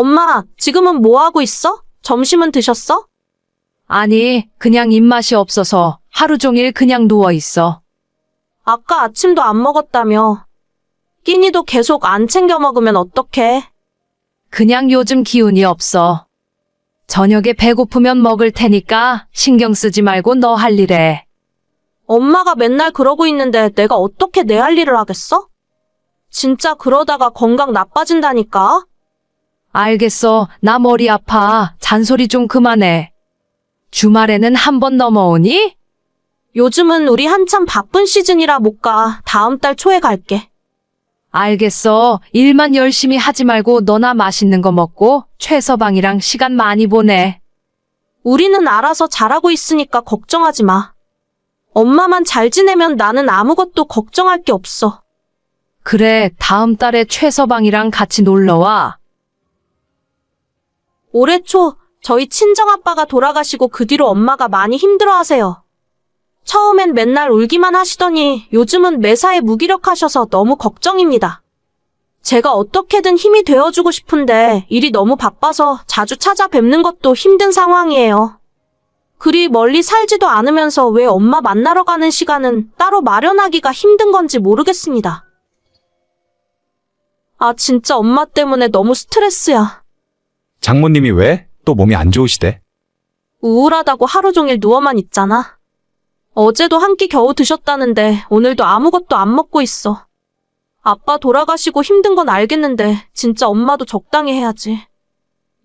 엄마, 지금은 뭐 하고 있어? 점심은 드셨어? 아니, 그냥 입맛이 없어서 하루 종일 그냥 누워 있어. 아까 아침도 안 먹었다며. 끼니도 계속 안 챙겨 먹으면 어떡해? 그냥 요즘 기운이 없어. 저녁에 배고프면 먹을 테니까 신경 쓰지 말고 너 할 일해. 엄마가 맨날 그러고 있는데 내가 어떻게 내 할 일을 하겠어? 진짜 그러다가 건강 나빠진다니까? 알겠어. 나 머리 아파. 잔소리 좀 그만해. 주말에는 한 번 넘어오니? 요즘은 우리 한참 바쁜 시즌이라 못 가. 다음 달 초에 갈게. 알겠어. 일만 열심히 하지 말고 너나 맛있는 거 먹고 최서방이랑 시간 많이 보내. 우리는 알아서 잘하고 있으니까 걱정하지 마. 엄마만 잘 지내면 나는 아무것도 걱정할 게 없어. 그래, 다음 달에 최서방이랑 같이 놀러 와. 올해 초 저희 친정아빠가 돌아가시고 그 뒤로 엄마가 많이 힘들어 하세요. 처음엔 맨날 울기만 하시더니 요즘은 매사에 무기력하셔서 너무 걱정입니다. 제가 어떻게든 힘이 되어주고 싶은데 일이 너무 바빠서 자주 찾아뵙는 것도 힘든 상황이에요. 그리 멀리 살지도 않으면서 왜 엄마 만나러 가는 시간은 따로 마련하기가 힘든 건지 모르겠습니다. 아, 진짜 엄마 때문에 너무 스트레스야. 장모님이 왜? 또 몸이 안 좋으시대? 우울하다고 하루 종일 누워만 있잖아. 어제도 한 끼 겨우 드셨다는데 오늘도 아무것도 안 먹고 있어. 아빠 돌아가시고 힘든 건 알겠는데 진짜 엄마도 적당히 해야지.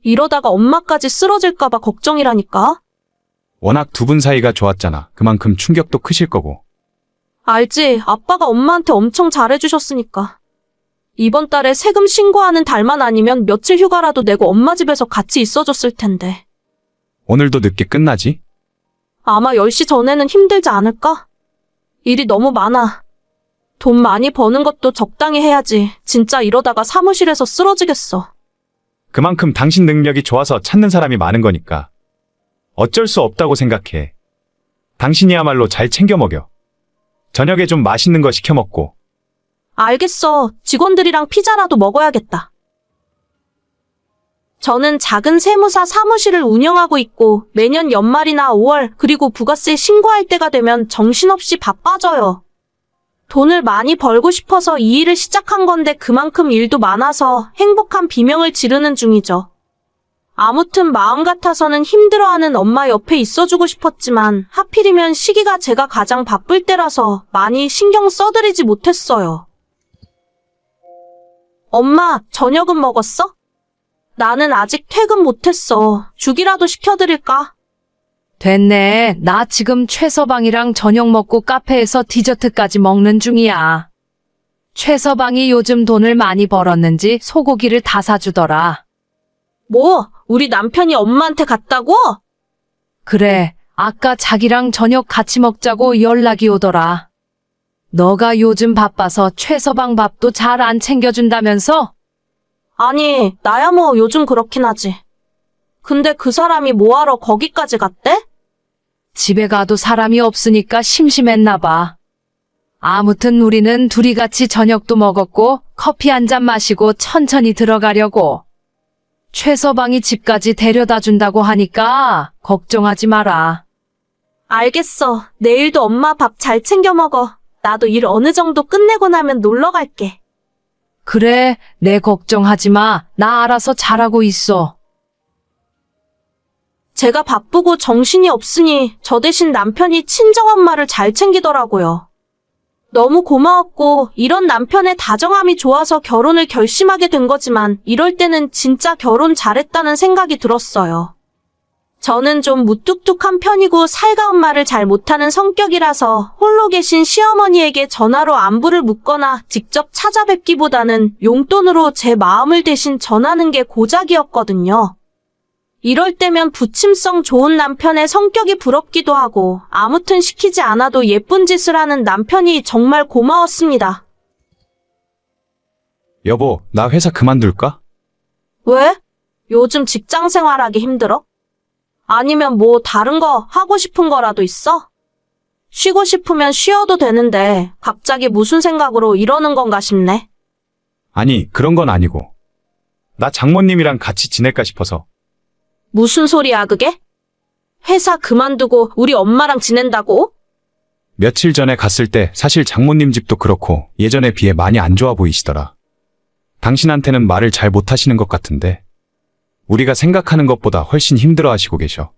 이러다가 엄마까지 쓰러질까봐 걱정이라니까. 워낙 두 분 사이가 좋았잖아. 그만큼 충격도 크실 거고. 알지? 아빠가 엄마한테 엄청 잘해주셨으니까. 이번 달에 세금 신고하는 달만 아니면 며칠 휴가라도 내고 엄마 집에서 같이 있어줬을 텐데. 오늘도 늦게 끝나지? 아마 10시 전에는 힘들지 않을까? 일이 너무 많아. 돈 많이 버는 것도 적당히 해야지. 진짜 이러다가 사무실에서 쓰러지겠어. 그만큼 당신 능력이 좋아서 찾는 사람이 많은 거니까. 어쩔 수 없다고 생각해. 당신이야말로 잘 챙겨 먹여. 저녁에 좀 맛있는 거 시켜 먹고. 알겠어. 직원들이랑 피자라도 먹어야겠다. 저는 작은 세무사 사무실을 운영하고 있고 매년 연말이나 5월 그리고 부가세 신고할 때가 되면 정신없이 바빠져요. 돈을 많이 벌고 싶어서 이 일을 시작한 건데 그만큼 일도 많아서 행복한 비명을 지르는 중이죠. 아무튼 마음 같아서는 힘들어하는 엄마 옆에 있어주고 싶었지만 하필이면 시기가 제가 가장 바쁠 때라서 많이 신경 써드리지 못했어요. 엄마, 저녁은 먹었어? 나는 아직 퇴근 못했어. 죽이라도 시켜드릴까? 됐네. 나 지금 최서방이랑 저녁 먹고 카페에서 디저트까지 먹는 중이야. 최서방이 요즘 돈을 많이 벌었는지 소고기를 다 사주더라. 뭐, 우리 남편이 엄마한테 갔다고? 그래, 아까 자기랑 저녁 같이 먹자고 연락이 오더라. 너가 요즘 바빠서 최서방 밥도 잘 안 챙겨준다면서? 아니, 나야 뭐 요즘 그렇긴 하지. 근데 그 사람이 뭐하러 거기까지 갔대? 집에 가도 사람이 없으니까 심심했나 봐. 아무튼 우리는 둘이 같이 저녁도 먹었고 커피 한 잔 마시고 천천히 들어가려고. 최서방이 집까지 데려다 준다고 하니까 걱정하지 마라. 알겠어. 내일도 엄마 밥 잘 챙겨 먹어. 나도 일 어느 정도 끝내고 나면 놀러 갈게. 그래, 내 걱정하지 마. 나 알아서 잘하고 있어. 제가 바쁘고 정신이 없으니 저 대신 남편이 친정엄마를 잘 챙기더라고요. 너무 고마웠고 이런 남편의 다정함이 좋아서 결혼을 결심하게 된 거지만 이럴 때는 진짜 결혼 잘했다는 생각이 들었어요. 저는 좀 무뚝뚝한 편이고 살가운 말을 잘 못하는 성격이라서 홀로 계신 시어머니에게 전화로 안부를 묻거나 직접 찾아뵙기보다는 용돈으로 제 마음을 대신 전하는 게 고작이었거든요. 이럴 때면 부침성 좋은 남편의 성격이 부럽기도 하고 아무튼 시키지 않아도 예쁜 짓을 하는 남편이 정말 고마웠습니다. 여보, 나 회사 그만둘까? 왜? 요즘 직장 생활하기 힘들어? 아니면 뭐 다른 거 하고 싶은 거라도 있어? 쉬고 싶으면 쉬어도 되는데 갑자기 무슨 생각으로 이러는 건가 싶네. 아니, 그런 건 아니고. 나 장모님이랑 같이 지낼까 싶어서. 무슨 소리야, 그게? 회사 그만두고 우리 엄마랑 지낸다고? 며칠 전에 갔을 때 사실 장모님 집도 그렇고 예전에 비해 많이 안 좋아 보이시더라. 당신한테는 말을 잘 못하시는 것 같은데 우리가 생각하는 것보다 훨씬 힘들어 하시고 계셔.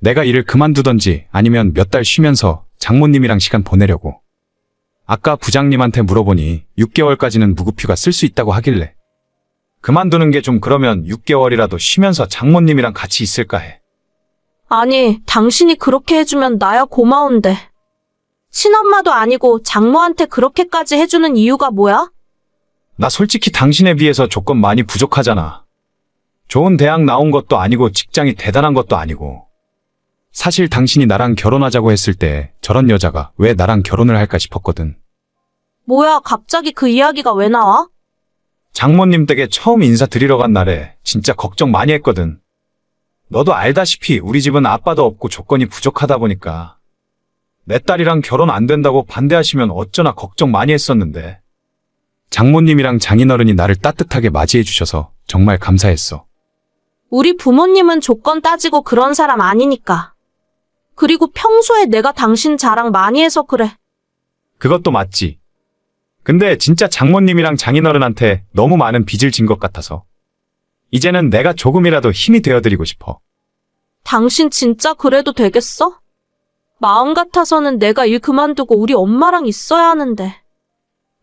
내가 일을 그만두던지 아니면 몇 달 쉬면서 장모님이랑 시간 보내려고. 아까 부장님한테 물어보니 6개월까지는 무급휴가 쓸 수 있다고 하길래. 그만두는 게 좀 그러면 6개월이라도 쉬면서 장모님이랑 같이 있을까 해. 아니, 당신이 그렇게 해주면 나야 고마운데. 친엄마도 아니고 장모한테 그렇게까지 해주는 이유가 뭐야? 나 솔직히 당신에 비해서 조건 많이 부족하잖아. 좋은 대학 나온 것도 아니고 직장이 대단한 것도 아니고. 사실 당신이 나랑 결혼하자고 했을 때 저런 여자가 왜 나랑 결혼을 할까 싶었거든. 뭐야, 갑자기 그 이야기가 왜 나와? 장모님 댁에 처음 인사드리러 간 날에 진짜 걱정 많이 했거든. 너도 알다시피 우리 집은 아빠도 없고 조건이 부족하다 보니까 내 딸이랑 결혼 안 된다고 반대하시면 어쩌나 걱정 많이 했었는데 장모님이랑 장인어른이 나를 따뜻하게 맞이해 주셔서 정말 감사했어. 우리 부모님은 조건 따지고 그런 사람 아니니까. 그리고 평소에 내가 당신 자랑 많이 해서 그래. 그것도 맞지. 근데 진짜 장모님이랑 장인어른한테 너무 많은 빚을 진 것 같아서 이제는 내가 조금이라도 힘이 되어드리고 싶어. 당신 진짜 그래도 되겠어? 마음 같아서는 내가 일 그만두고 우리 엄마랑 있어야 하는데.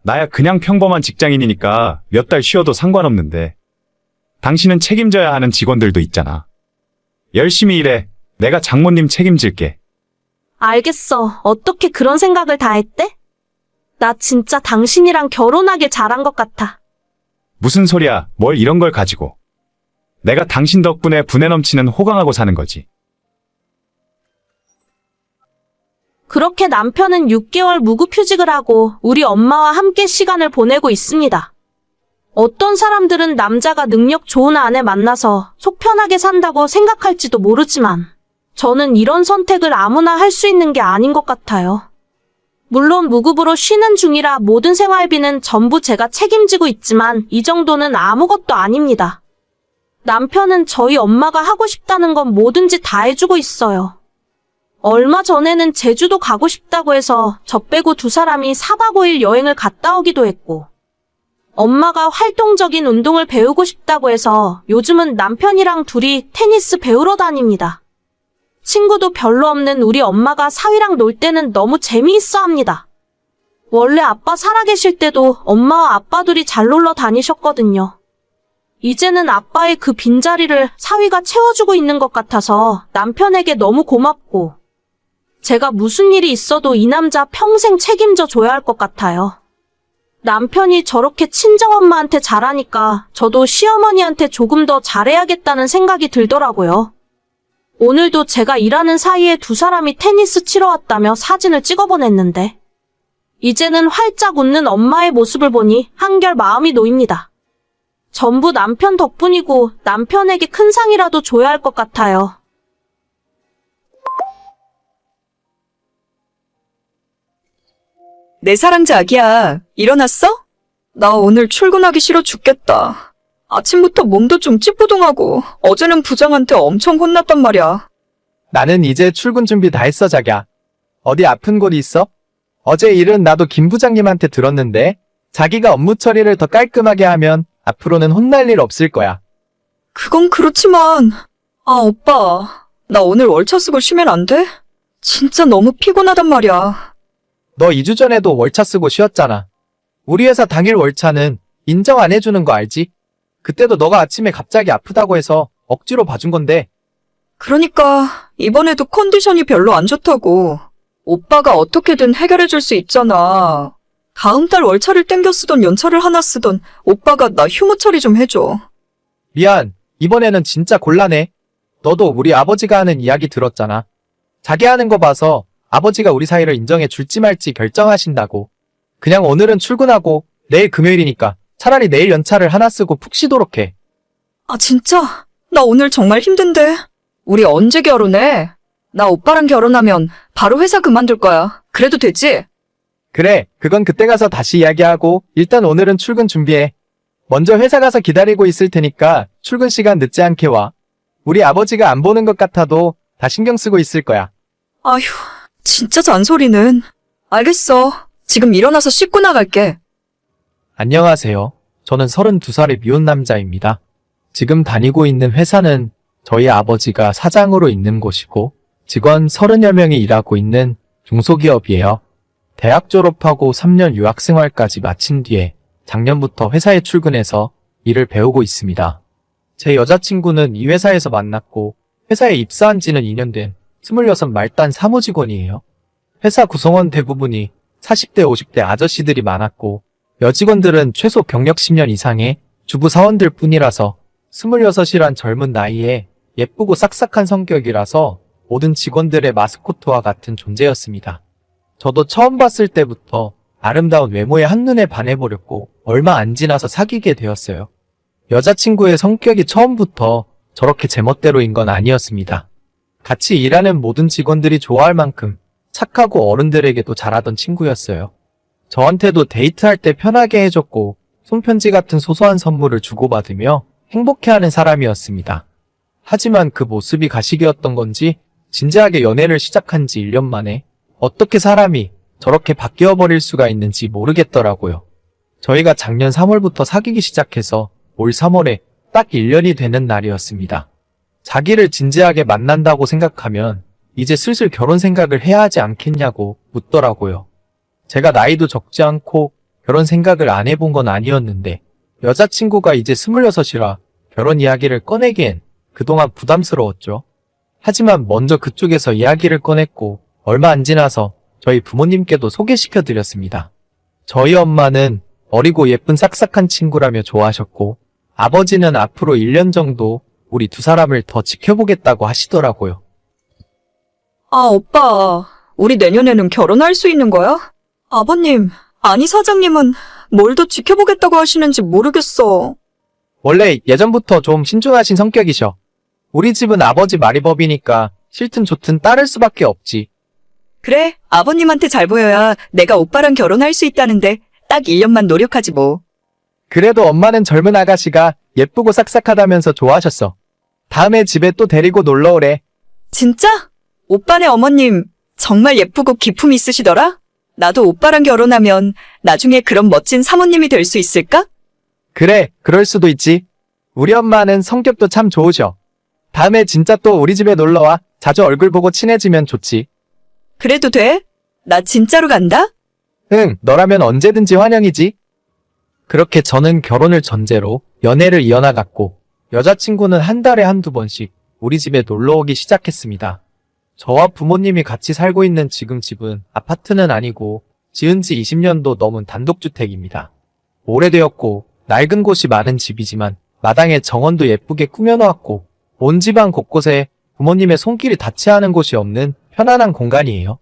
나야 그냥 평범한 직장인이니까 몇 달 쉬어도 상관없는데 당신은 책임져야 하는 직원들도 있잖아. 열심히 일해. 내가 장모님 책임질게. 알겠어. 어떻게 그런 생각을 다 했대? 나 진짜 당신이랑 결혼하길 잘한 것 같아. 무슨 소리야? 뭘 이런 걸 가지고. 내가 당신 덕분에 분에 넘치는 호강하고 사는 거지. 그렇게 남편은 6개월 무급휴직을 하고 우리 엄마와 함께 시간을 보내고 있습니다. 어떤 사람들은 남자가 능력 좋은 아내 만나서 속 편하게 산다고 생각할지도 모르지만 저는 이런 선택을 아무나 할 수 있는 게 아닌 것 같아요. 물론 무급으로 쉬는 중이라 모든 생활비는 전부 제가 책임지고 있지만 이 정도는 아무것도 아닙니다. 남편은 저희 엄마가 하고 싶다는 건 뭐든지 다 해주고 있어요. 얼마 전에는 제주도 가고 싶다고 해서 저 빼고 두 사람이 4박 5일 여행을 갔다 오기도 했고, 엄마가 활동적인 운동을 배우고 싶다고 해서 요즘은 남편이랑 둘이 테니스 배우러 다닙니다. 친구도 별로 없는 우리 엄마가 사위랑 놀 때는 너무 재미있어 합니다. 원래 아빠 살아계실 때도 엄마와 아빠 둘이 잘 놀러 다니셨거든요. 이제는 아빠의 그 빈자리를 사위가 채워주고 있는 것 같아서 남편에게 너무 고맙고, 제가 무슨 일이 있어도 이 남자 평생 책임져 줘야 할 것 같아요. 남편이 저렇게 친정엄마한테 잘하니까 저도 시어머니한테 조금 더 잘해야겠다는 생각이 들더라고요. 오늘도 제가 일하는 사이에 두 사람이 테니스 치러 왔다며 사진을 찍어 보냈는데, 이제는 활짝 웃는 엄마의 모습을 보니 한결 마음이 놓입니다. 전부 남편 덕분이고 남편에게 큰 상이라도 줘야 할 것 같아요. 내 사랑 자기야, 일어났어? 나 오늘 출근하기 싫어 죽겠다. 아침부터 몸도 좀 찌뿌둥하고 어제는 부장한테 엄청 혼났단 말이야. 나는 이제 출근 준비 다 했어, 자기야. 어디 아픈 곳 있어? 어제 일은 나도 김 부장님한테 들었는데, 자기가 업무 처리를 더 깔끔하게 하면 앞으로는 혼날 일 없을 거야. 그건 그렇지만, 아, 오빠. 나 오늘 월차 쓰고 쉬면 안 돼? 진짜 너무 피곤하단 말이야. 너 2주 전에도 월차 쓰고 쉬었잖아. 우리 회사 당일 월차는 인정 안 해주는 거 알지? 그때도 너가 아침에 갑자기 아프다고 해서 억지로 봐준 건데, 그러니까, 이번에도 컨디션이 별로 안 좋다고. 오빠가 어떻게든 해결해 줄 수 있잖아. 다음 달 월차를 땡겨 쓰던 연차를 하나 쓰던 오빠가 나 휴무 처리 좀 해줘. 미안, 이번에는 진짜 곤란해. 너도 우리 아버지가 하는 이야기 들었잖아. 자기 하는 거 봐서 아버지가 우리 사이를 인정해 줄지 말지 결정하신다고. 그냥 오늘은 출근하고 내일 금요일이니까 차라리 내일 연차를 하나 쓰고 푹 쉬도록 해. 아, 진짜? 나 오늘 정말 힘든데. 우리 언제 결혼해? 나 오빠랑 결혼하면 바로 회사 그만둘 거야. 그래도 되지? 그래, 그건 그때 가서 다시 이야기하고 일단 오늘은 출근 준비해. 먼저 회사 가서 기다리고 있을 테니까 출근 시간 늦지 않게 와. 우리 아버지가 안 보는 것 같아도 다 신경 쓰고 있을 거야. 아휴, 진짜 잔소리는. 알겠어. 지금 일어나서 씻고 나갈게. 안녕하세요. 저는 32살의 미혼 남자입니다. 지금 다니고 있는 회사는 저희 아버지가 사장으로 있는 곳이고 직원 30여 명이 일하고 있는 중소기업이에요. 대학 졸업하고 3년 유학 생활까지 마친 뒤에 작년부터 회사에 출근해서 일을 배우고 있습니다. 제 여자친구는 이 회사에서 만났고 회사에 입사한 지는 2년 된 26 말단 사무직원이에요. 회사 구성원 대부분이 40대, 50대 아저씨들이 많았고 여직원들은 최소 경력 10년 이상의 주부 사원들 뿐이라서 26이란 젊은 나이에 예쁘고 싹싹한 성격이라서 모든 직원들의 마스코트와 같은 존재였습니다. 저도 처음 봤을 때부터 아름다운 외모에 한눈에 반해버렸고 얼마 안 지나서 사귀게 되었어요. 여자친구의 성격이 처음부터 저렇게 제멋대로인 건 아니었습니다. 같이 일하는 모든 직원들이 좋아할 만큼 착하고 어른들에게도 잘하던 친구였어요. 저한테도 데이트할 때 편하게 해줬고 손편지 같은 소소한 선물을 주고받으며 행복해하는 사람이었습니다. 하지만 그 모습이 가식이었던 건지 진지하게 연애를 시작한 지 1년 만에 어떻게 사람이 저렇게 바뀌어 버릴 수가 있는지 모르겠더라고요. 저희가 작년 3월부터 사귀기 시작해서 올 3월에 딱 1년이 되는 날이었습니다. 자기를 진지하게 만난다고 생각하면 이제 슬슬 결혼 생각을 해야 하지 않겠냐고 묻더라고요. 제가 나이도 적지 않고 결혼 생각을 안 해본 건 아니었는데 여자친구가 이제 26이라 결혼 이야기를 꺼내기엔 그동안 부담스러웠죠. 하지만 먼저 그쪽에서 이야기를 꺼냈고 얼마 안 지나서 저희 부모님께도 소개시켜 드렸습니다. 저희 엄마는 어리고 예쁜 싹싹한 친구라며 좋아하셨고 아버지는 앞으로 1년 정도 우리 두 사람을 더 지켜보겠다고 하시더라고요. 아, 오빠. 우리 내년에는 결혼할 수 있는 거야? 아버님, 아니 사장님은 뭘 더 지켜보겠다고 하시는지 모르겠어. 원래 예전부터 좀 신중하신 성격이셔. 우리 집은 아버지 말이 법이니까 싫든 좋든 따를 수밖에 없지. 그래, 아버님한테 잘 보여야 내가 오빠랑 결혼할 수 있다는데 딱 1년만 노력하지 뭐. 그래도 엄마는 젊은 아가씨가 예쁘고 싹싹하다면서 좋아하셨어. 다음에 집에 또 데리고 놀러 오래. 진짜? 오빠네 어머님 정말 예쁘고 기품 있으시더라? 나도 오빠랑 결혼하면 나중에 그런 멋진 사모님이 될 수 있을까? 그래, 그럴 수도 있지. 우리 엄마는 성격도 참 좋으셔. 다음에 진짜 또 우리 집에 놀러 와. 자주 얼굴 보고 친해지면 좋지. 그래도 돼? 나 진짜로 간다? 응, 너라면 언제든지 환영이지. 그렇게 저는 결혼을 전제로 연애를 이어나갔고, 여자친구는 한 달에 한두 번씩 우리 집에 놀러 오기 시작했습니다. 저와 부모님이 같이 살고 있는 지금 집은 아파트는 아니고, 지은 지 20년도 넘은 단독주택입니다. 오래되었고, 낡은 곳이 많은 집이지만, 마당에 정원도 예쁘게 꾸며놓았고, 온 집안 곳곳에 부모님의 손길이 닿지 않은 곳이 없는 편안한 공간이에요.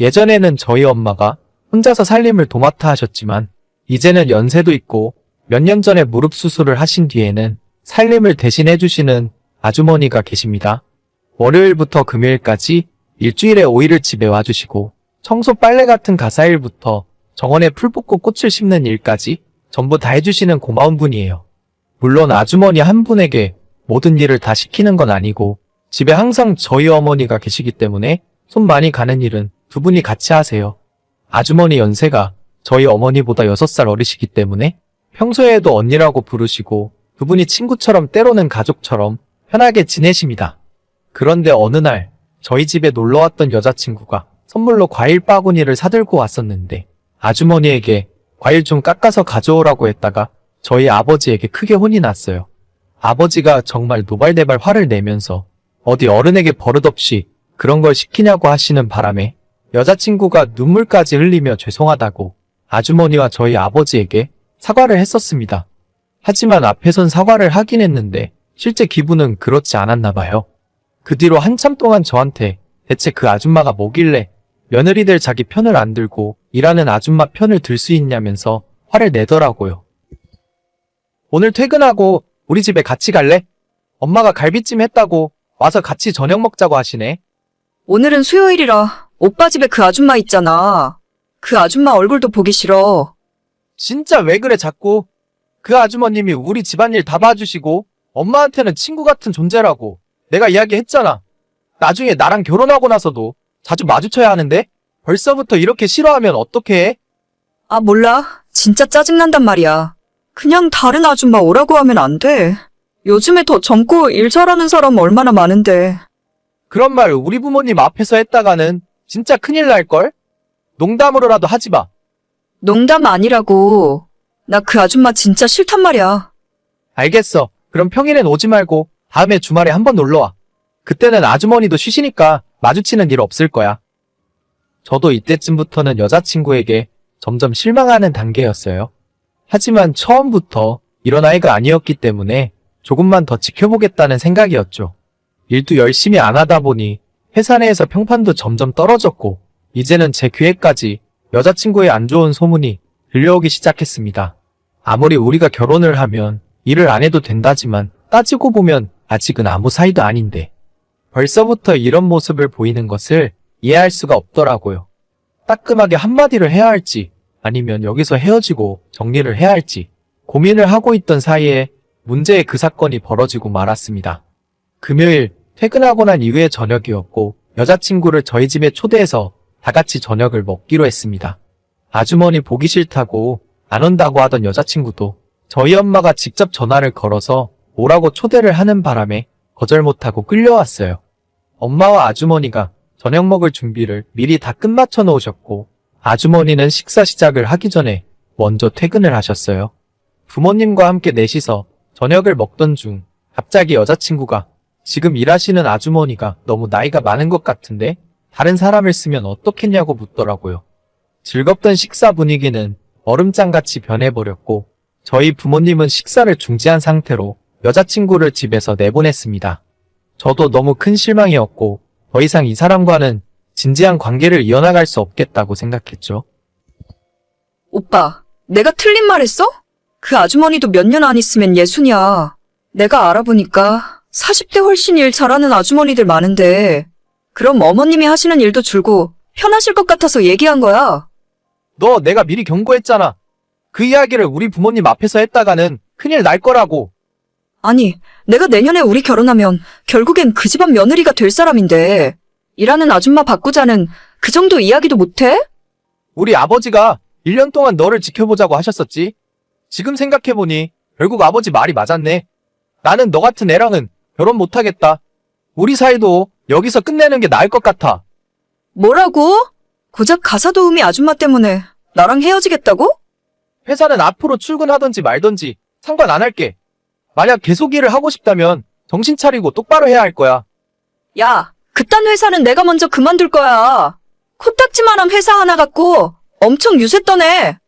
예전에는 저희 엄마가 혼자서 살림을 도맡아 하셨지만 이제는 연세도 있고 몇 년 전에 무릎 수술을 하신 뒤에는 살림을 대신해 주시는 아주머니가 계십니다. 월요일부터 금요일까지 일주일에 5일을 집에 와주시고 청소 빨래 같은 가사일부터 정원에 풀 뽑고 꽃을 심는 일까지 전부 다 해주시는 고마운 분이에요. 물론 아주머니 한 분에게 모든 일을 다 시키는 건 아니고 집에 항상 저희 어머니가 계시기 때문에 손 많이 가는 일은 두 분이 같이 하세요. 아주머니 연세가 저희 어머니보다 6살 어리시기 때문에 평소에도 언니라고 부르시고 두 분이 친구처럼 때로는 가족처럼 편하게 지내십니다. 그런데 어느 날 저희 집에 놀러 왔던 여자친구가 선물로 과일 바구니를 사들고 왔었는데 아주머니에게 과일 좀 깎아서 가져오라고 했다가 저희 아버지에게 크게 혼이 났어요. 아버지가 정말 노발대발 화를 내면서 어디 어른에게 버릇없이 그런 걸 시키냐고 하시는 바람에 여자친구가 눈물까지 흘리며 죄송하다고 아주머니와 저희 아버지에게 사과를 했었습니다. 하지만 앞에선 사과를 하긴 했는데 실제 기분은 그렇지 않았나 봐요. 그 뒤로 한참 동안 저한테 대체 그 아줌마가 뭐길래 며느리들 자기 편을 안 들고 일하는 아줌마 편을 들 수 있냐면서 화를 내더라고요. 오늘 퇴근하고 우리 집에 같이 갈래? 엄마가 갈비찜 했다고 와서 같이 저녁 먹자고 하시네. 오늘은 수요일이라 오빠 집에 그 아줌마 있잖아. 그 아줌마 얼굴도 보기 싫어. 진짜 왜 그래 자꾸. 그 아주머님이 우리 집안일 다 봐주시고 엄마한테는 친구 같은 존재라고 내가 이야기했잖아. 나중에 나랑 결혼하고 나서도 자주 마주쳐야 하는데 벌써부터 이렇게 싫어하면 어떡해? 아, 몰라. 진짜 짜증난단 말이야. 그냥 다른 아줌마 오라고 하면 안 돼. 요즘에 더 젊고 일 잘하는 사람 얼마나 많은데. 그런 말 우리 부모님 앞에서 했다가는 진짜 큰일 날걸? 농담으로라도 하지 마. 농담 아니라고. 나 그 아줌마 진짜 싫단 말이야. 알겠어. 그럼 평일엔 오지 말고 다음에 주말에 한번 놀러와. 그때는 아주머니도 쉬시니까 마주치는 일 없을 거야. 저도 이때쯤부터는 여자친구에게 점점 실망하는 단계였어요. 하지만 처음부터 이런 아이가 아니었기 때문에 조금만 더 지켜보겠다는 생각이었죠. 일도 열심히 안 하다 보니 회사 내에서 평판도 점점 떨어졌고 이제는 제 귀에까지 여자친구의 안 좋은 소문이 들려오기 시작했습니다. 아무리 우리가 결혼을 하면 일을 안 해도 된다지만 따지고 보면 아직은 아무 사이도 아닌데 벌써부터 이런 모습을 보이는 것을 이해할 수가 없더라고요. 따끔하게 한마디를 해야 할지 아니면 여기서 헤어지고 정리를 해야 할지 고민을 하고 있던 사이에 문제의 그 사건이 벌어지고 말았습니다. 금요일 퇴근하고 난 이후의 저녁이었고 여자친구를 저희 집에 초대해서 다 같이 저녁을 먹기로 했습니다. 아주머니 보기 싫다고 안 온다고 하던 여자친구도 저희 엄마가 직접 전화를 걸어서 오라고 초대를 하는 바람에 거절 못하고 끌려왔어요. 엄마와 아주머니가 저녁 먹을 준비를 미리 다 끝마쳐 놓으셨고 아주머니는 식사 시작을 하기 전에 먼저 퇴근을 하셨어요. 부모님과 함께 넷이서 저녁을 먹던 중 갑자기 여자친구가 지금 일하시는 아주머니가 너무 나이가 많은 것 같은데 다른 사람을 쓰면 어떻겠냐고 묻더라고요. 즐겁던 식사 분위기는 얼음장같이 변해버렸고 저희 부모님은 식사를 중지한 상태로 여자친구를 집에서 내보냈습니다. 저도 너무 큰 실망이었고 더 이상 이 사람과는 진지한 관계를 이어나갈 수 없겠다고 생각했죠. 오빠, 내가 틀린 말 했어? 그 아주머니도 몇 년 안 있으면 예순이야. 내가 알아보니까 40대 훨씬 일 잘하는 아주머니들 많은데, 그럼 어머님이 하시는 일도 줄고 편하실 것 같아서 얘기한 거야. 너 내가 미리 경고했잖아. 그 이야기를 우리 부모님 앞에서 했다가는 큰일 날 거라고. 아니, 내가 내년에 우리 결혼하면 결국엔 그 집안 며느리가 될 사람인데, 일하는 아줌마 바꾸자는 그 정도 이야기도 못해? 우리 아버지가 1년 동안 너를 지켜보자고 하셨었지. 지금 생각해보니 결국 아버지 말이 맞았네. 나는 너 같은 애랑은 결혼 못하겠다. 우리 사이도 여기서 끝내는 게 나을 것 같아. 뭐라고? 고작 가사 도우미 아줌마 때문에 나랑 헤어지겠다고? 회사는 앞으로 출근하던지 말던지 상관 안 할게. 만약 계속 일을 하고 싶다면 정신 차리고 똑바로 해야 할 거야. 야, 그딴 회사는 내가 먼저 그만둘 거야. 코딱지만한 회사 하나 갖고 엄청 유세 떠네.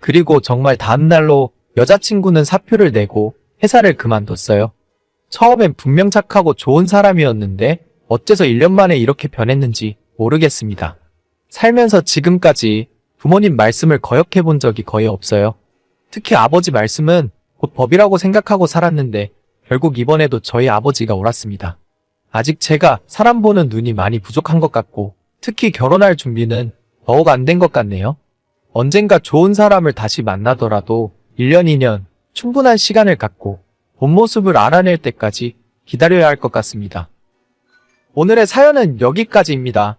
그리고 정말 다음날로 여자친구는 사표를 내고 회사를 그만뒀어요. 처음엔 분명 착하고 좋은 사람이었는데 어째서 1년 만에 이렇게 변했는지 모르겠습니다. 살면서 지금까지 부모님 말씀을 거역해 본 적이 거의 없어요. 특히 아버지 말씀은 곧 법이라고 생각하고 살았는데 결국 이번에도 저희 아버지가 옳았습니다. 아직 제가 사람 보는 눈이 많이 부족한 것 같고 특히 결혼할 준비는 더욱 안 된 것 같네요. 언젠가 좋은 사람을 다시 만나더라도 1년, 2년 충분한 시간을 갖고 본 모습을 알아낼 때까지 기다려야 할 것 같습니다. 오늘의 사연은 여기까지입니다.